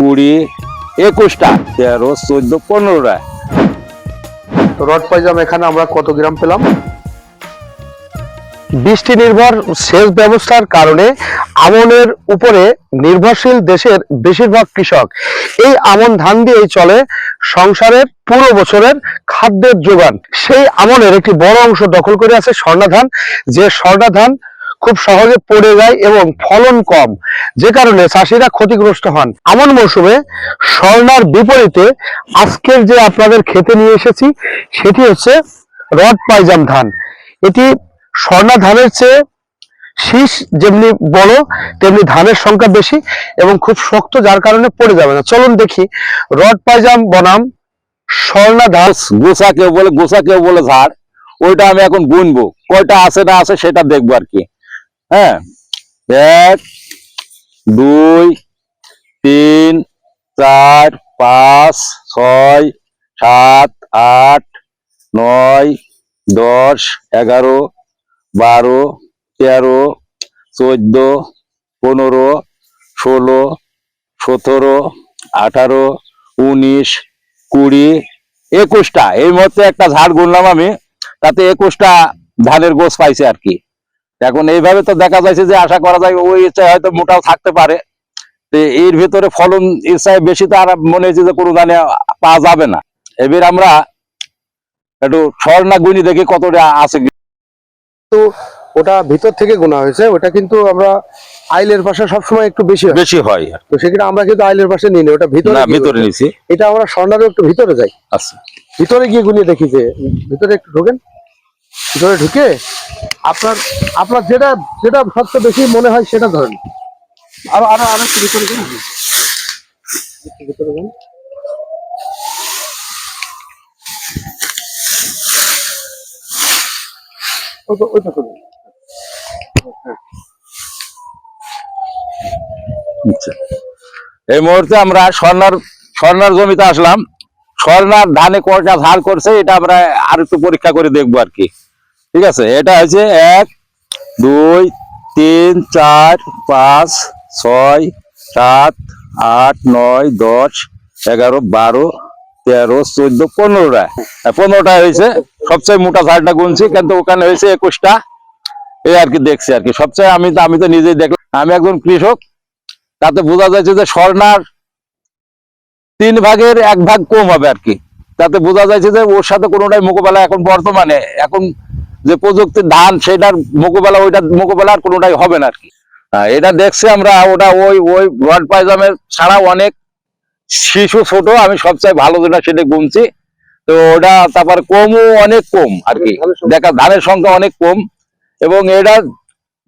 কুড়ি একুশটা তেরো চোদ্দ পনেরোটা। রড পাইজাম এখানে আমরা কত গ্রাম পেলাম? বৃষ্টি নির্ভর সেচ ব্যবস্থার কারণে আমনের উপরে নির্ভরশীল দেশের বেশিরভাগ কৃষক এই আমন ধান দিয়েই চলে সংসারের পুরো বছরের খাদ্যের যোগান। সেই আমনের একটি বড় অংশ দখল করে আছে স্বর্ণা ধান যে স্বর্ণা ধান খুব সহজে পড়ে যায় এবং ফলন কম। যে কারণে চাষিরা ক্ষতিগ্রস্ত হন। আমন মৌসুমে স্বর্ণার বিপরীতে আজকের যে আপনাদের খেতে নিয়ে এসেছি, সেটি হচ্ছে রড পাইজাম ধান। এটি স্বর্ণা ধানের চেয়ে শীষ যেমনি বড়, তেমনি ধানের সংখ্যা বেশি এবং খুব শক্ত, যার কারণে পড়ে যাবে না। চলুন দেখি। রড পাইজাম বনাম স্বর্ণা ধান। গোসা কেউ বলে, গোসা কেউ বলে ঝাড়। ওইটা আমি এখন গুনবো। কয়টা আছে না আছে সেটা দেখব আর কি। হ্যাঁ? এক, দুই, তিন, চার, পাঁচ, ছয়, সাত, আট, নয়, দশ, এগারো, বারো, তেরো, চোদ্দ, পনেরো, ষোলো, সতেরো, আঠারো, উনিশ, কুড়ি, একুশটা। এই মুহূর্তে একটা ঝাড় গুনলাম আমি, তাতে একুশটা ধানের গোছ পাইছে আর কি। এখন এইভাবে তো দেখা যাচ্ছে যে আশা করা যায় ওই ইচ্ছায় হয়তো মোটাও থাকতে পারে। তো এর ভিতরে ফলন ইচ্ছায় বেশি তো আর মনে হচ্ছে যে কোনো ধানে পাওয়া যাবে না। এবার আমরা একটু স্বর্ণা গুনি দেখি কতটা আছে। ওটা ভিতর থেকে গোনা হয়েছে ওটা কিন্তু আমরা আইলের পাশে সবসময় একটু বেশি হয়। বেশি হয়। তো সেখানে আমরা কিন্তু আইলের পাশে নিই না, ওটা ভিতরে না ভিতরে। নিছি। এটা আমরা স্বর্ণারও একটু ভিতরে যাই। আচ্ছা। ভিতরে গিয়ে গুনিয়ে দেখি যে ভিতরে একটু ঢোকেন। ভিতরে ঢুকে আপনার আপনার যেটা যেটা সবচেয়ে বেশি মনে হয় সেটা ধরেন। আরও আরও আরও একটু ভিতরে করুন। আচ্ছা। এই মুহূর্তে আমরা স্বর্ণার স্বর্ণার জমিতে আসলাম। স্বর্ণার ধানে কয়টা ধার করছে, এটা আমরা আর একটু পরীক্ষা করে দেখব আর কি। ঠিক আছে? এটা হচ্ছে এক, দুই, তিন, চার, পাঁচ, ছয়, সাত, আট, নয়, দশ, এগারো, বারো, তেরো, চোদ্দ, পনেরোটা। পনেরোটা হয়েছে সবচেয়ে মোটা ধারটা গুনছি, কিন্তু ওখানে হয়েছে একুশটা। এই আর কি দেখছি আর কি। সবচেয়ে আমি তো আমি তো নিজেই দেখলাম। আমি একজন কৃষক। তাতে বোঝা যাচ্ছে যে স্বর্ণার তিন ভাগের এক ভাগ কম হবে আর কি। তাতে বোঝা যাচ্ছে যে ওর সাথে কোনোটাই মোকাবেলা এখন বর্তমানে এখন যে প্রযুক্তির ধান সেটার মোকাবেলা, ওইটার মোকাবেলা আর কোনোটাই হবে না আর কি। এটা দেখছি আমরা, ওটা ওই ওই রড পায়জামের ছাড়া অনেক শিশু ছোট, আমি সবচেয়ে ভালো যেটা সেটা গুনছি। তো ওটা তারপর কমও অনেক কম আর কি। দেখা, ধানের সংখ্যা অনেক কম। এবং এটা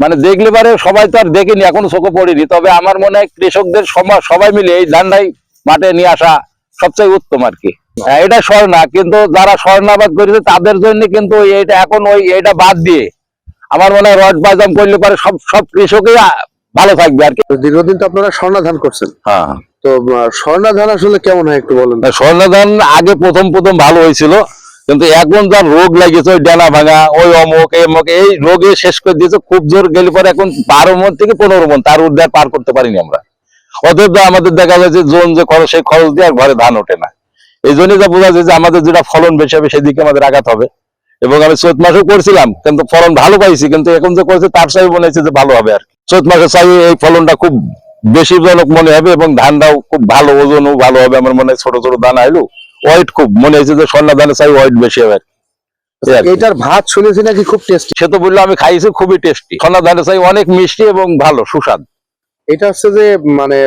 মানে দেখলে পারে সবাই তো আর দেখেনি, এখনও চোখে পড়িনি। তবে আমার মনে হয় কৃষকদের সবাই মিলে এই ধানটাই মাঠে নিয়ে আসা সবচেয়ে উত্তম আর কি। হ্যাঁ, এটা স্বর্ণা কিন্তু যারা স্বর্ণাবাদ করেছে তাদের জন্য কিন্তু এইটা এখন ওই এটা বাদ দিয়ে আমার মনে হয় রড বাজাম করলে পারে সব সব কৃষকই ভালো থাকবে আর কি। দীর্ঘদিন তো আপনারা স্বর্ণা ধান করছেন। হ্যাঁ। তো আহ, স্বর্ণা ধান আসলে কেমন হয় একটু বলেন? স্বর্ণ ধান আগে প্রথম প্রথম ভালো হয়েছিল কিন্তু এখন যার রোগ লাগিয়েছে ওই ডানা ভাঙা ওই অমুক এই অমুক এই রোগে শেষ করে দিয়েছে খুব জোর গেলে পরে এখন বারো মন থেকে পনেরো মন তার আর পার করতে পারিনি আমরা। অতএব আমাদের দেখা যাচ্ছে জোন যে খরচ সেই খরচ দিয়ে আর ঘরে ধান ওঠে না। এই জন্যই যা বোঝা যায় যে আমাদের যেটা ফলন বেশি হবে সেদিকে আমাদের আঘাত হবে। এবং আমি চৈত মাসেও করছিলাম কিন্তু ফলন ভালো পাইছি কিন্তু এখন যে করেছে তার সাথে মনে হচ্ছে যে ভালো হবে আর চৈত মাসে চাই এই ফলনটা খুব বেশি জনক মনে হবে এবং ধানটাও খুব ভালো ওজনও ভালো হবে। আমার মনে হয় ছোট ছোট ধান আইলো ওয়েট খুব। মনে হয়েছে যে স্বর্ণ ধানে চাই ওয়েট বেশি হবে। এটার ভাত শুনেছি নাকি খুব টেস্টি সে তো বলল আমি খাইছি খুবই টেস্টি স্বর্ণ ধানে চাই অনেক মিষ্টি এবং ভালো সুস্বাদ। এটা হচ্ছে যে মানে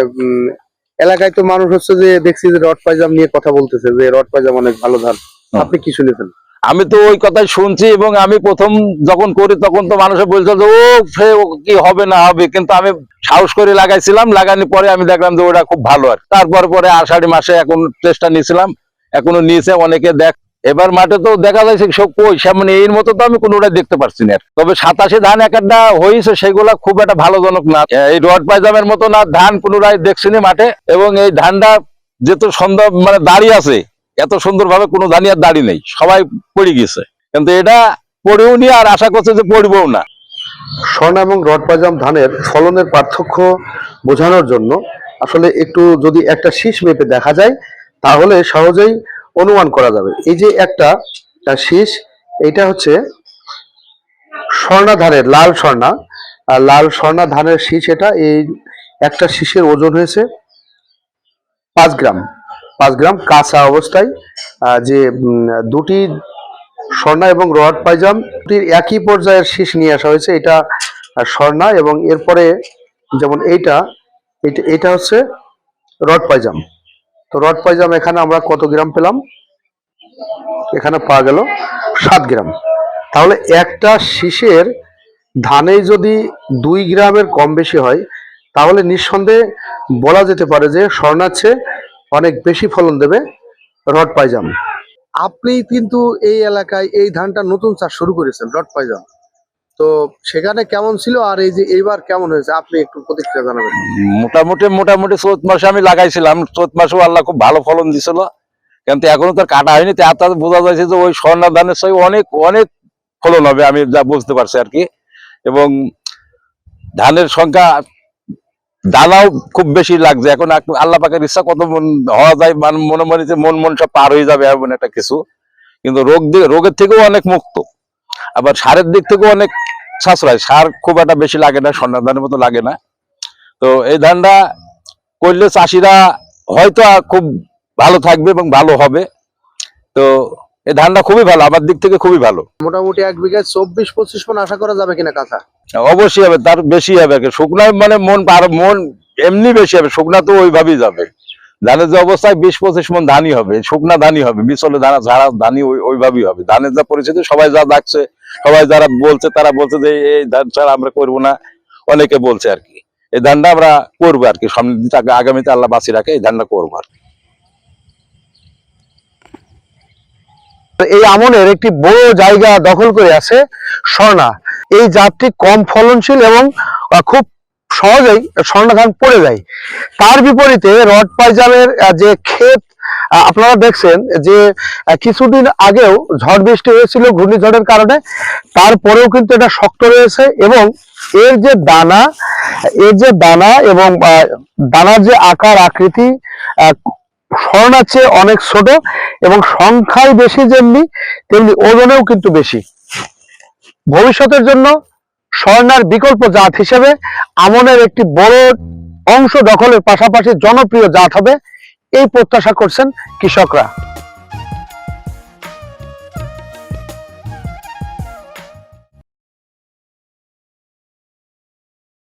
এলাকায় তো মানুষ হচ্ছে যে দেখছি যে রড পাইজাম নিয়ে কথা বলতেছে যে রড পাইজাম অনেক ভালো ধান। আপনি কি শুনেছেন? আমি তো ওই কথাই শুনছি এবং আমি প্রথম যখন করি তখন তো মানুষে বলছে যে ও সে কি হবে না হবে? কিন্তু আমি সাহস করে লাগাইছিলাম লাগানোর পরে আমি দেখলাম যে ওটা খুব ভালো আর তারপর পরে আষাঢ়ি মাসে এখন চেষ্টা নিয়েছিলাম এখনও নিয়েছে অনেকে দেখ এবার মাঠে তো দেখা যাচ্ছে সব কই সামনে এর মতো তো আমি কোনোটাই দেখতে পারছি না। তবে সাতাশে ধান এক একটা হয়েছে, সেগুলা খুব একটা ভালোজনক না। এই রড পায়জামের মতো না, ধান কোনোটাই দেখছি না মাঠে। এবং এই ধানটা যেহেতু সুন্দর মানে দাঁড়িয়ে আছে, এত সুন্দর ভাবে কোনো ধানই আর দাঁড়িয়ে নেই, সবাই পড়ে গেছে। কিন্তু এটা পড়েও নি আর আশা করছে যে পড়বও না। স্বর্ণ এবং রড পাইজাম ধানের ফলনের পার্থক্য বোঝানোর জন্য আসলে একটু যদি একটা শীষ মেপে দেখা যায়, তাহলে সহজেই অনুমান করা যাবে। এই যে একটা শীষ এটা হচ্ছে স্বর্ণা ধানের লাল স্বর্ণা। আর লাল স্বর্ণা ধানের শীষ এটা, এই একটা শীষের ওজন হয়েছে পাঁচ গ্রাম। পাঁচ গ্রাম কাঁচা অবস্থায় যে দুটি স্বর্ণা এবং রড পাইজাম একই পর্যায়ের শীষ নিয়ে আসা হয়েছে। এটা স্বর্ণা এবং এরপরে যেমন এইটা এটা হচ্ছে রড পাইজাম তো রড পাইজাম এখানে আমরা কত গ্রাম পেলাম? এখানে পাওয়া গেল সাত গ্রাম। তাহলে একটা শীষের ধানে যদি দুই গ্রামের কম বেশি হয়, তাহলে নিঃসন্দেহে বলা যেতে পারে যে স্বর্ণার চেয়ে অনেক বেশি ফলন দেবে রড পাইজাম আপনি কিন্তু এই এলাকায় এই ধানটা নতুন চাষ শুরু করেছেন, রড পাইজাম তো সেখানে কেমন ছিল আর এই যে এইবার কেমন হয়েছে? আপনি একটু প্রতিক্রিয়া জানাবেন। মোটামুটি মোটামুটি চৈত মাসে আমি লাগাইছিলাম। চৈত মাসেও আল্লাহ খুব ভালো ফলন দিছিল। কিন্তু এখনও তো কাটা হয়নি। তার তাতে বোঝা যাচ্ছে যে ওই স্বর্ণা ধানের সঙ্গে অনেক অনেক ফলন হবে, আমি যা বুঝতে পারছি আর কি। এবং ধানের সংখ্যা দানাও খুব বেশি লাগছে। এখন আল্লাহ পাকের ইচ্ছা কত মন হওয়া যায় মানে মনে মনে যে মন মন সব পার হয়ে যাবে এমন একটা কিছু। কিন্তু রোগ দিয়ে রোগের থেকেও অনেক মুক্ত। আবার সারের দিক থেকেও অনেক সাশ্রয়। সার খুব একটা বেশি লাগে না স্বর্ণা ধানের মতো লাগে না। তো এই ধানটা করলে চাষিরা হয়তো খুব ভালো থাকবে এবং ভালো হবে। তো এই ধানটা খুবই ভালো আমার দিক থেকে খুবই ভালো। মোটামুটি এক বিঘায় চব্বিশ পঁচিশ মন আশা করা যাবে কিনা কাঁচা? অবশ্যই হবে তার বেশি হবে। শুকনা মানে মন আর মন এমনি বেশি হবে শুকনা তো ওইভাবেই যাবে। ধানের যে অবস্থায় বিশ পঁচিশ মন ধানই হবে, শুকনা ধানই হবে বিচলে ধান ঝাড়া, ধানই ওইভাবেই হবে। ধানের যা পরিস্থিতি, সবাই যা ডাকছে, সবাই যারা বলছে, তারা বলছে যে, এই ধান ছাড়া আমরা করব না। অনেকে বলছে আর কি, এই ধানটা আমরা করব আর কি আগে- আগামীতে আল্লাহ বাঁচি রাখে, এই ধানটা করব আর কি। এই আমনের একটি বড় জায়গা দখল করে আছে স্বর্ণা। এই জাতটি কম ফলনশীল এবং খুব সহজেই স্বর্ণা ধান পড়ে যায়। তার বিপরীতে রড পাইজামের যে ক্ষেত আপনারা দেখছেন যে কিছুদিন আগেও ঝড় বৃষ্টি হয়েছিল ঘূর্ণিঝড়ের কারণে, তারপরেও কিন্তু এটা শক্ত রয়েছে এবং এর যে দানা, এর যে দানা এবং দানার যে আকার, আকৃতি স্বর্ণার চেয়ে অনেক ছোট এবং সংখ্যায় বেশি যেমনি, তেমনি ওজনেও কিন্তু বেশি। ভবিষ্যতের জন্য স্বর্ণার বিকল্প জাত হিসেবে আমনের একটি বড় অংশ দখলের পাশাপাশি জনপ্রিয় জাত হবে, এই প্রত্যাশা করছেন কৃষকরা।